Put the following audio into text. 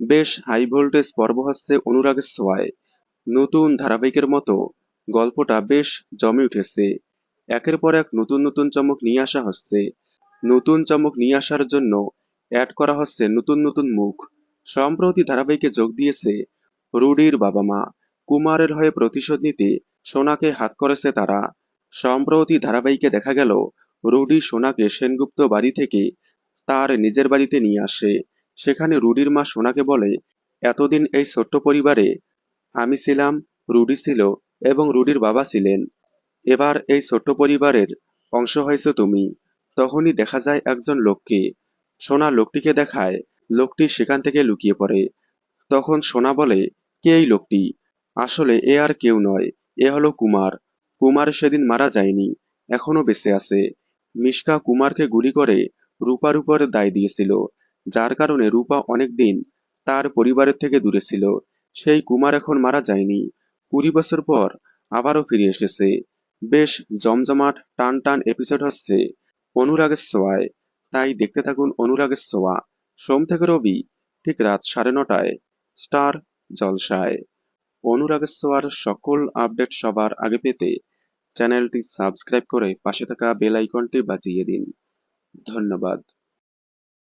বেশ high voltage পর্ব হচ্ছে অনুরাগের ছোঁয়ায়। নতুন ধারাবাহিকের মতো গল্পটা বেশ জমে উঠেছে। একের পর এক নতুন নতুন চমক নিয়ে আসা হচ্ছে। নতুন চমক নিয়ে আসার জন্য অ্যাড করা হচ্ছে নতুন নতুন মুখ। সম্প্রতি ধারাবাহিকে যোগ দিয়েছে রুডির বাবা মা। কুমারের হয়ে প্রতিশোধ নিতে সোনাকে হাত করেছে তারা। সম্প্রতি ধারাবাহিকে দেখা গেল, রুডি সোনাকে সেনগুপ্ত বাড়ি থেকে তার নিজের বাড়িতে নিয়ে আসে। সেখানে রুডির মা সোনাকে বলে, এতদিন এই ছোট্ট পরিবারে আমি ছিলাম, রুডি ছিল এবং রুডির বাবা ছিলেন। এবার এই ছোট্ট পরিবারের অংশ হয়েছে তুমি। তখনই দেখা যায় একজন লোককে। সোনা লোকটিকে দেখায়। লোকটি সেখান থেকে লুকিয়ে পড়ে। তখন সোনা বলে, কে এই লোকটি? আসলে এ আর কেউ নয়। এ হলো কুমার। কুমার সেদিন মারা যায়নি, এখনও বেঁচে আছে। মিশকা কুমারকে গুলি করে রূপার উপর দায় দিয়েছিল। যার কারণে রূপা অনেকদিন তার পরিবারের থেকে দূরে ছিল। সেই কুমার এখন মারা যায়নি। কুড়ি বছর পর আবারও ফিরে এসেছে। বেশ জমজমাট টান টান এপিসোড হচ্ছে অনুরাগের ছোঁয়ায় তাই দেখতে থাকুন অনুরাগের ছোঁয়া সোম থেকে রবি, ঠিক রাত সাড়ে নটায়, স্টার জলসায়। অনুরাগের ছোঁয়ার সকল আপডেট সবার আগে পেতে চ্যানেলটি সাবস্ক্রাইব করে পাশে থাকা বেল আইকনটি বাজিয়ে দিন। ধন্যবাদ।